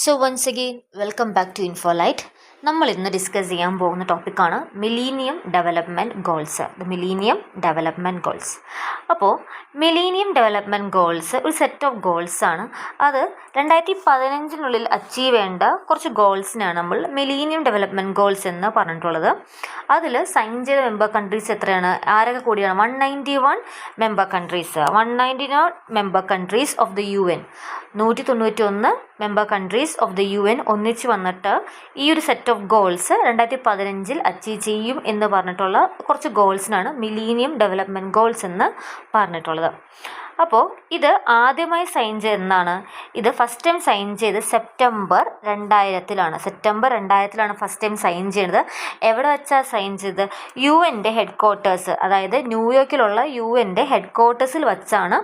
So once again, welcome back to InfoLight. നമ്മൾ ഇന്ന് discuss ചെയ്യാൻ പോകുന്ന ടോപ്പിക്കാണ് millennium development goals the millennium development goals അപ്പോൾ മിലീനിയം ഡെവലപ്മെന്റ് ഗോൾസ് ഒരു സെറ്റ് ഓഫ് ഗോൾസ് ആണ്. അത് രണ്ടായിരത്തി പതിനഞ്ചിനുള്ളിൽ അച്ചീവ് ചെയ്യേണ്ട കുറച്ച് ഗോൾസിനാണ് നമ്മൾ മിലീനിയം ഡെവലപ്മെന്റ് ഗോൾസ് എന്ന് പറഞ്ഞിട്ടുള്ളത്. അതിൽ സൈൻ ചെയ്ത മെമ്പർ കൺട്രീസ് എത്രയാണ്? ആരൊക്കെ കൂടിയാണ്? One ninety one member countries one ninety non member countries of the U N നൂറ്റി തൊണ്ണൂറ്റി ഒന്ന് member countries of the U N ഒന്നിച്ച് വന്നിട്ട് ഈ ഒരു സെറ്റ് ഗോൾസ് രണ്ടായിരത്തി പതിനഞ്ചിൽ അച്ചീവ് ചെയ്യും എന്ന് പറഞ്ഞിട്ടുള്ള കുറച്ച് ഗോൾസിനാണ് മിലീനിയം ഡെവലപ്മെന്റ് ഗോൾസ് എന്ന് പറഞ്ഞിട്ടുള്ളത്. അപ്പോൾ ഇത് ആദ്യമായി സൈൻ ചെയ്തെന്നാണ് ഇത് ഫസ്റ്റ് ടൈം സൈൻ ചെയ്ത് സെപ്റ്റംബർ രണ്ടായിരത്തിലാണ്. സെപ്റ്റംബർ രണ്ടായിരത്തിലാണ് ഫസ്റ്റ് ടൈം സൈൻ ചെയ്യുന്നത്. എവിടെ വെച്ചാൽ സൈൻ ചെയ്തത് യു എന്റെ ഹെഡ് ക്വാർട്ടേഴ്സ് അതായത് ന്യൂയോർക്കിലുള്ള യു എന്റെ ഹെഡ് ക്വാർട്ടേഴ്സിൽ വെച്ചാണ്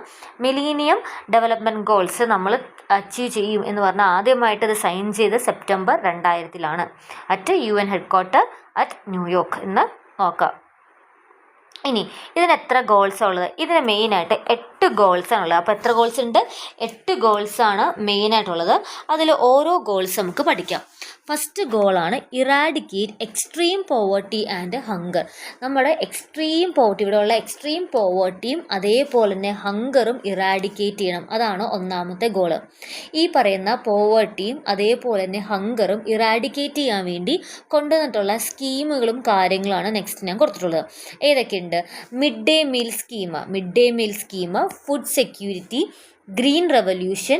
മിലീനിയം ഡെവലപ്മെന്റ് ഗോൾസ് നമ്മൾ അച്ചീവ് ചെയ്യും എന്ന് പറഞ്ഞാൽ ആദ്യമായിട്ട് ഇത് സൈൻ ചെയ്ത് September രണ്ടായിരത്തിലാണ്. At U N headquarter at New York എന്ന് നോക്കാം. ഇനി ഇതിന് എത്ര ഗോൾസാണ് ഉള്ളത്? ഇതിന് മെയിനായിട്ട് എട്ട് ഗോൾസാണ് ഉള്ളത് അപ്പോൾ എത്ര ഗോൾസ് ഉണ്ട്? എട്ട് ഗോൾസാണ് മെയിനായിട്ടുള്ളത് അതിൽ ഓരോ ഗോൾസ് നമുക്ക് പഠിക്കാം. First ഗോളാണ് eradicate extreme poverty and hunger നമ്മുടെ എക്സ്ട്രീം പോവർട്ടി ഇവിടെയുള്ള എക്സ്ട്രീം പോവേർട്ടിയും അതേപോലെ തന്നെ ഹങ്കറും ഇറാഡിക്കേറ്റ് ചെയ്യണം. അതാണ് ഒന്നാമത്തെ ഗോൾ ഈ പറയുന്ന പോവേർട്ടിയും അതേപോലെ തന്നെ ഹങ്കറും ഇറാഡിക്കേറ്റ് ചെയ്യാൻ വേണ്ടി കൊണ്ടുവന്നിട്ടുള്ള സ്കീമുകളും കാര്യങ്ങളാണ് നെക്സ്റ്റ് ഞാൻ കൊടുത്തിട്ടുള്ളത്. ഏതൊക്കെയുണ്ട്? Mid day meal scheme mid day meal scheme food security green revolution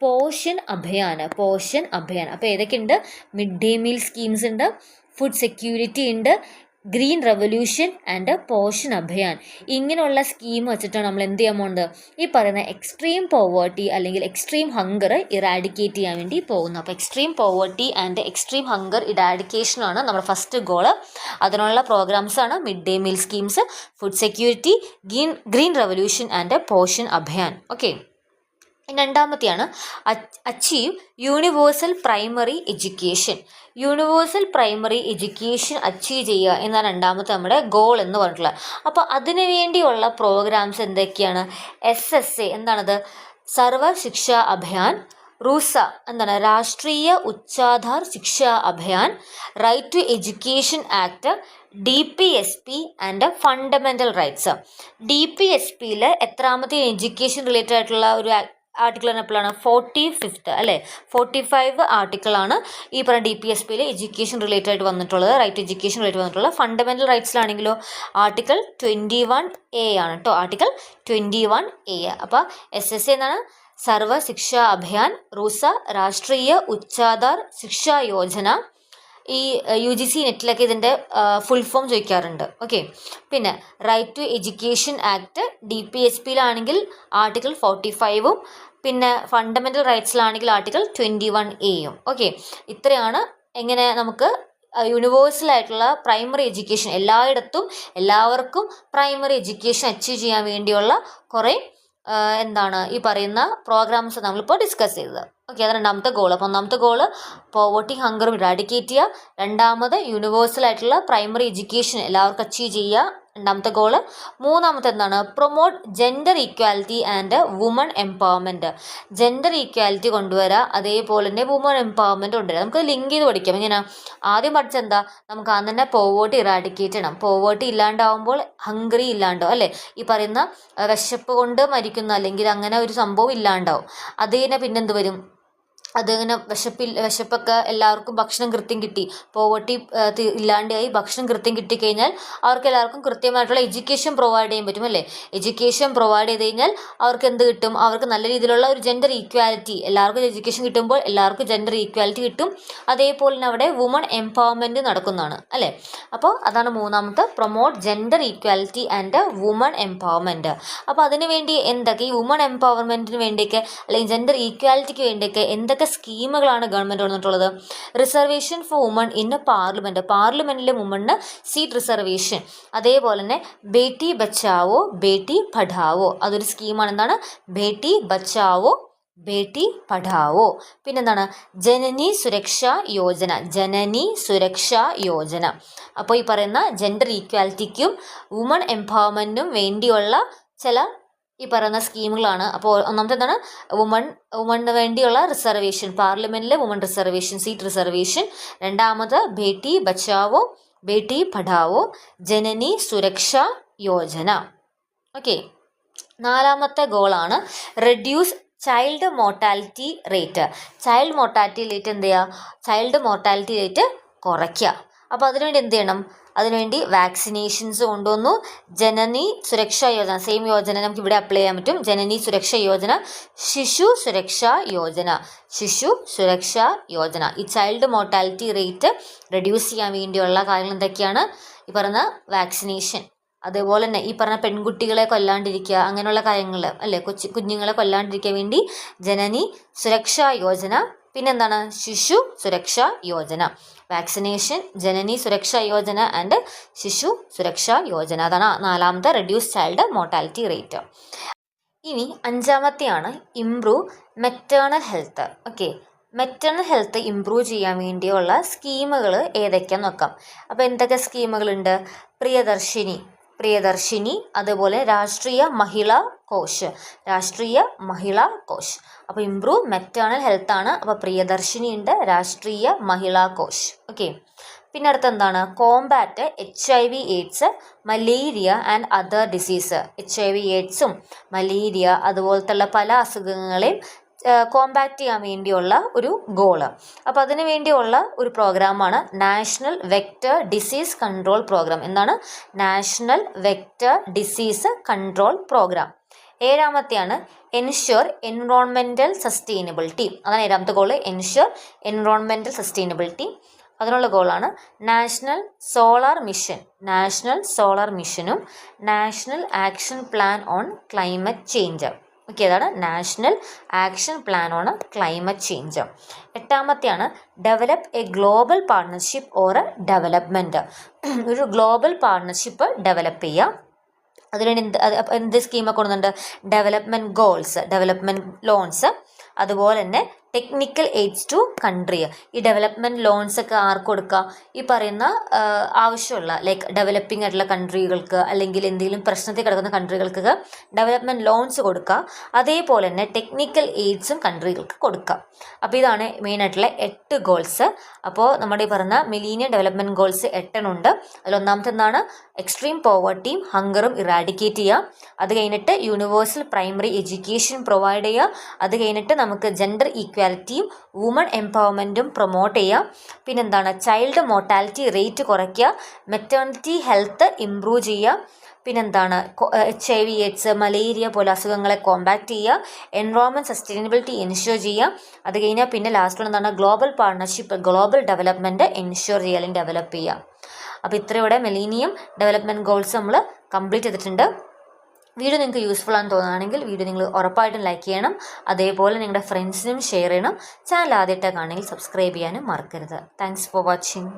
Poshan Abhiyaan Poshan Abhiyaan അപ്പോൾ ഏതൊക്കെയുണ്ട്? മിഡ് ഡേ മീൽ സ്കീംസ് ഉണ്ട് ഫുഡ് സെക്യൂരിറ്റി ഉണ്ട് green revolution and Poshan Abhiyaan ഇങ്ങനെയുള്ള സ്കീം വെച്ചിട്ടാണ് നമ്മൾ എന്ത് ചെയ്യാൻ പോകുന്നത് ഈ പറയുന്ന എക്സ്ട്രീം പോവേർട്ടി അല്ലെങ്കിൽ എക്സ്ട്രീം ഹങ്കർ ഇറാഡിക്കേറ്റ് ചെയ്യാൻ വേണ്ടി പോകുന്നത്. അപ്പോൾ extreme poverty and extreme hunger ഇറാഡിക്കേഷനാണ് നമ്മുടെ ഫസ്റ്റ് ഗോൾ അതിനുള്ള പ്രോഗ്രാംസാണ് mid day meal schemes food security green green revolution and Poshan Abhiyaan okay രണ്ടാമത്തെയാണ് achieve universal primary education universal primary education achieve ചെയ്യുക എന്നാണ് രണ്ടാമത്തെ നമ്മുടെ ഗോൾ എന്ന് പറഞ്ഞിട്ടുള്ളത് അപ്പോൾ അതിനുവേണ്ടിയുള്ള പ്രോഗ്രാംസ് എന്തൊക്കെയാണ്? എസ് എസ് എ എന്താണത്? സർവ ശിക്ഷ അഭിയാൻ റൂസ എന്താണ്? Rashtriya Uchchatar Shiksha Abhiyan right to education act D P S P and fundamental rights D P S പിയിൽ എത്രാമത്തെ എഡ്യൂക്കേഷൻ റിലേറ്റഡ് ആയിട്ടുള്ള ഒരു ആർട്ടിക്കിൾ എപ്പോഴാണ് ഫോർട്ടി ഫിഫ്ത്ത് അല്ലേ? ഫോർട്ടി ഫൈവ് ആർട്ടിക്കിളാണ് ഈ പറഞ്ഞ ഡി പി എസ് പിയിൽ എഡ്യൂക്കേഷൻ റിലേറ്റഡ് ആയിട്ട് വന്നിട്ടുള്ളത്. റൈറ്റ് എഡ്യൂക്കേഷൻ റിലേറ്റഡ് വന്നിട്ടുള്ള ഫണ്ടമെന്റൽ റൈറ്റ്സിലാണെങ്കിലോ ആർട്ടിക്കിൾ ട്വന്റി വൺ എ ആണ് കേട്ടോ ആർട്ടിക്കിൾ ട്വന്റി വൺ എ അപ്പോൾ എസ് എസ് എന്നാണ് സർവ ശിക്ഷാ അഭിയാൻ റൂസ രാഷ്ട്രീയ ഉച്ചാധാർ ശിക്ഷാ യോജന ഈ യു ജി സി നെറ്റിലൊക്കെ ഇതിന്റെ ഫുൾ ഫോം ചോദിക്കാറുണ്ട്. ഓക്കെ പിന്നെ right to education act D P S പിയിലാണെങ്കിൽ article forty ഫൈവും പിന്നെ ഫണ്ടമെന്റൽ റൈറ്റ്സിലാണെങ്കിൽ ആർട്ടിക്കിൾ ട്വന്റി വൺ എയും ഓക്കെ ഇത്രയാണ് എങ്ങനെ നമുക്ക് യൂണിവേഴ്സൽ ആയിട്ടുള്ള പ്രൈമറി എഡ്യൂക്കേഷൻ എല്ലായിടത്തും എല്ലാവർക്കും പ്രൈമറി എഡ്യൂക്കേഷൻ അച്ചീവ് ചെയ്യാൻ വേണ്ടിയുള്ള കുറേ എന്താണ് ഈ പറയുന്ന പ്രോഗ്രാംസ് നമ്മളിപ്പോൾ ഡിസ്കസ് ചെയ്തത്. ഓക്കെ അത് രണ്ടാമത്തെ ഗോൾ അപ്പോൾ ഒന്നാമത്തെ ഗോൾ പോവർട്ടി ഹങ്കറും ഇറാഡിക്കേറ്റ് ചെയ്യുക. രണ്ടാമത് യൂണിവേഴ്സൽ ആയിട്ടുള്ള പ്രൈമറി എഡ്യൂക്കേഷൻ എല്ലാവർക്കും അച്ചീവ് ചെയ്യുക. രണ്ടാമത്തെ ഗോൾ മൂന്നാമത്തെ എന്താണ് promote gender equality and woman empowerment gender equality കൊണ്ടുവരിക അതേപോലെ തന്നെ വുമൺ എംപവർമെന്റ് കൊണ്ടുവരിക നമുക്ക് ലിങ്ക് ചെയ്ത് പഠിക്കാം. ഇങ്ങനെ ആദ്യം പഠിച്ചെന്താ നമുക്ക് ആദ്യം തന്നെ പോവേർട്ടി ഇറാഡിക്കേറ്റ് ചെയ്യണം. പോവേർട്ടി ഇല്ലാണ്ടാവുമ്പോൾ ഹംഗ്രി ഇല്ലാണ്ടോ അല്ലേ? ഈ പറയുന്ന വിശപ്പ് കൊണ്ട് മരിക്കുന്ന അല്ലെങ്കിൽ അങ്ങനെ ഒരു സംഭവം ഇല്ലാണ്ടാവും. അത് കഴിഞ്ഞാൽ പിന്നെന്ത് വരും? അതിങ്ങനെ വിശപ്പിൽ വിശപ്പൊക്കെ എല്ലാവർക്കും ഭക്ഷണം കൃത്യം കിട്ടി. പോവർട്ടി ഇല്ലാണ്ടായി ഭക്ഷണം കൃത്യം കിട്ടിക്കഴിഞ്ഞാൽ അവർക്ക് എല്ലാവർക്കും കൃത്യമായിട്ടുള്ള എഡ്യൂക്കേഷൻ പ്രൊവൈഡ് ചെയ്യാൻ പറ്റും അല്ലേ? എഡ്യൂക്കേഷൻ പ്രൊവൈഡ് ചെയ്ത് കഴിഞ്ഞാൽ അവർക്ക് എന്ത് കിട്ടും? അവർക്ക് നല്ല രീതിയിലുള്ള ഒരു ജെൻഡർ ഈക്വാലിറ്റി എല്ലാവർക്കും എഡ്യൂക്കേഷൻ കിട്ടുമ്പോൾ എല്ലാവർക്കും ജെൻഡർ ഈക്വാലിറ്റി കിട്ടും. അതേപോലെ തന്നെ അവിടെ വുമൺ എംപവർമെന്റ് നടക്കുന്നതാണ് അല്ലേ? അപ്പോൾ അതാണ് മൂന്നാമത്തെ. Promote gender equality and woman empowerment അപ്പോൾ അതിന് വേണ്ടി എന്തൊക്കെ? ഈ വുമൺ എംപവർമെന്റിന് വേണ്ടിയൊക്കെ അല്ലെങ്കിൽ ജെൻഡർ ഈക്വാലിറ്റിക്ക് വേണ്ടിയൊക്കെ എന്തൊക്കെ സ്കീമുകളാണ് ഗവൺമെന്റ് വന്നിട്ടുള്ളത് reservation for woman in parliament പാർലമെന്റിലെ വുമണിന് സീറ്റ് റിസർവേഷൻ അതേപോലെ തന്നെ ബേട്ടി ബച്ചാവോ ബേട്ടി പഠാവോ. അതൊരു സ്കീമാണ്. എന്താണ്? ബേട്ടി ബച്ചാവോ ബേട്ടി പഠാവോ. പിന്നെന്താണ്? ജനനി സുരക്ഷാ യോജന. ജനനി സുരക്ഷാ യോജന. അപ്പോൾ ഈ പറയുന്ന ജെൻഡർ ഈക്വാലിറ്റിക്കും വുമൺ എംപവർമെന്റിനും വേണ്ടിയുള്ള ചില ഈ പറയുന്ന സ്കീമുകളാണ്. അപ്പോൾ ഒന്നാമത്തെ എന്താണ് വുമൺ വുമണിന് വേണ്ടിയുള്ള റിസർവേഷൻ പാർലമെന്റിലെ വുമൺ റിസർവേഷൻ സീറ്റ് റിസർവേഷൻ. രണ്ടാമത് ബേട്ടി ബച്ചാവോ ബേട്ടി പഠാവോ ജനനി സുരക്ഷ യോജന. ഓക്കെ. നാലാമത്തെ ഗോളാണ് reduce child mortality rate. Child mortality rate എന്ത് ചെയ്യുക ചൈൽഡ് മോർട്ടാലിറ്റി റേറ്റ് കുറയ്ക്കുക അപ്പോൾ അതിനുവേണ്ടി എന്ത് ചെയ്യണം? അതിനുവേണ്ടി വാക്സിനേഷൻസ് കൊണ്ടുവന്നു. ജനനി സുരക്ഷാ യോജന സെയിം യോജന നമുക്ക് ഇവിടെ അപ്ലൈ ചെയ്യാൻ പറ്റും. ജനനി സുരക്ഷാ യോജന ശിശു സുരക്ഷാ യോജന ശിശു സുരക്ഷാ യോജന. ഈ ചൈൽഡ് മോർട്ടാലിറ്റി റേറ്റ് റെഡ്യൂസ് ചെയ്യാൻ വേണ്ടിയുള്ള കാര്യങ്ങൾ എന്തൊക്കെയാണ്? ഈ പറഞ്ഞ വാക്സിനേഷൻ അതേപോലെ തന്നെ ഈ പറഞ്ഞ പെൺകുട്ടികളെ കൊല്ലാണ്ടിരിക്കുക അങ്ങനെയുള്ള കാര്യങ്ങൾ അല്ലേ? കൊച്ചു കുഞ്ഞുങ്ങളെ കൊല്ലാണ്ടിരിക്കാൻ വേണ്ടി ജനനി സുരക്ഷാ യോജന പിന്നെന്താണ്? ശിശു സുരക്ഷാ യോജന. വാക്സിനേഷൻ ജനനി സുരക്ഷാ യോജന ആൻഡ് ശിശു സുരക്ഷാ യോജന. അതാണ് നാലാമത്തെ റെഡ്യൂസ് ചൈൽഡ് മോർട്ടാലിറ്റി റേറ്റ് ഇനി അഞ്ചാമത്തെയാണ് improve maternal health okay maternal health improve ചെയ്യാൻ വേണ്ടിയുള്ള സ്കീമുകൾ ഏതൊക്കെയാണെന്ന് നോക്കാം. അപ്പോൾ എന്തൊക്കെ സ്കീമുകളുണ്ട്? പ്രിയദർശിനി പ്രിയദർശിനി അതുപോലെ രാഷ്ട്രീയ മഹിളാ കോശ് രാഷ്ട്രീയ മഹിളാ കോശ്. അപ്പോൾ ഇംപ്രൂവ് മെറ്റേണൽ ഹെൽത്ത് ആണ്. അപ്പോൾ പ്രിയദർശിനി ഉണ്ട് രാഷ്ട്രീയ മഹിളാ കോശ്. ഓക്കെ പിന്നെ അടുത്ത് എന്താണ്? Combat H I V AIDS malaria and other disease H I V എയ്ഡ്സും malaria അതുപോലത്തുള്ള പല അസുഖങ്ങളെയും കോമ്പാക്റ്റ് ചെയ്യാൻ വേണ്ടിയുള്ള ഒരു ഗോൾ അപ്പോൾ അതിന് വേണ്ടിയുള്ള ഒരു പ്രോഗ്രാമാണ് national vector disease control programme എന്താണ്? National vector disease control programme ഏഴാമത്തെയാണ് ensure environmental sustainability അതാണ് ഏഴാമത്തെ ഗോൾ എൻഷ്യൂർ എൻവറോൺമെന്റൽ സസ്റ്റൈനബിലിറ്റി അതിനുള്ള ഗോളാണ് national solar mission national solar മിഷനും national action plan on climate change okay അതാണ് national action plan on climate change. എട്ടാമത്തെയാണ് develop a global partnership or a development ഒരു global partnership develop ചെയ്യുക അതിനുവേണ്ടി എന്ത് എന്ത് സ്കീമൊക്കെ കൊണ്ടുണ്ട് ഡെവലപ്മെന്റ് ഗോൾസ് ഡെവലപ്മെന്റ് ലോൺസ് അതുപോലെ തന്നെ ടെക്നിക്കൽ എയ്ഡ്സ് ടു കൺട്രി ഈ ഡെവലപ്മെന്റ് ലോൺസ് ഒക്കെ ആർക്ക് കൊടുക്കുക ഈ പറയുന്ന ആവശ്യമുള്ള ലൈക്ക് ഡെവലപ്പിംഗ് ആയിട്ടുള്ള കൺട്രികൾക്ക് അല്ലെങ്കിൽ എന്തെങ്കിലും പ്രശ്നത്തിൽ കിടക്കുന്ന കൺട്രികൾക്കൊക്കെ ഡെവലപ്മെന്റ് ലോൺസ് കൊടുക്കുക അതേപോലെ തന്നെ ടെക്നിക്കൽ എയ്ഡ്സും കൺട്രികൾക്ക് കൊടുക്കുക അപ്പോൾ ഇതാണ് മെയിൻ ആയിട്ടുള്ള എട്ട് ഗോൾസ് അപ്പോൾ നമ്മുടെ ഈ പറഞ്ഞ മിലീനിയം ഡെവലപ്മെന്റ് ഗോൾസ് എട്ടെണ്ണുണ്ട്. അതിലൊന്നാമത്തെ എന്താണ്? എക്സ്ട്രീം പോവർട്ടിയും ഹങ്കറും ഇറാഡിക്കേറ്റ് ചെയ്യുക അത് കഴിഞ്ഞിട്ട് യൂണിവേഴ്സൽ പ്രൈമറി എഡ്യൂക്കേഷൻ പ്രൊവൈഡ് ചെയ്യുക അത് കഴിഞ്ഞിട്ട് നമുക്ക് ജെൻഡർ ഈക്വാലിറ്റിയും വുമൺ എംപവർമെന്റും പ്രൊമോട്ട് ചെയ്യുക. പിന്നെന്താണ്? ചൈൽഡ് മോർട്ടാലിറ്റി റേറ്റ് കുറയ്ക്കുക. മെറ്റേണിറ്റി ഹെൽത്ത് ഇമ്പ്രൂവ് ചെയ്യുക. പിന്നെന്താണ്? H I V AIDS malaria പോലെ അസുഖങ്ങളെ കോമ്പാക്ട് ചെയ്യുക. എൻവയോൺമെന്റ് സസ്റ്റൈനബിലിറ്റി എൻഷ്യൂർ ചെയ്യുക. അത് കഴിഞ്ഞാൽ പിന്നെ ലാസ്റ്റ് എന്താണ്? Global partnership global development ensure ചെയ്യുക അല്ലെങ്കിൽ ഡെവലപ്പ് ചെയ്യുക. അപ്പോൾ ഇത്രയോടെ മെലീനിയം ഡെവലപ്മെന്റ് ഗോൾസ് നമ്മൾ കംപ്ലീറ്റ് ചെയ്തിട്ടുണ്ട്. വീഡിയോ നിങ്ങൾക്ക് യൂസ്ഫുൾ ആണെന്ന് തോന്നുകയാണെങ്കിൽ വീഡിയോ നിങ്ങൾ ഉറപ്പായിട്ടും ലൈക്ക് ചെയ്യണം. അതേപോലെ നിങ്ങളുടെ ഫ്രണ്ട്സിനും ഷെയർ ചെയ്യണം. ചാനൽ ആദ്യമായിട്ടാണ് ആണെങ്കിൽ സബ്സ്ക്രൈബ് ചെയ്യാനും മറക്കരുത്. Thanks for watching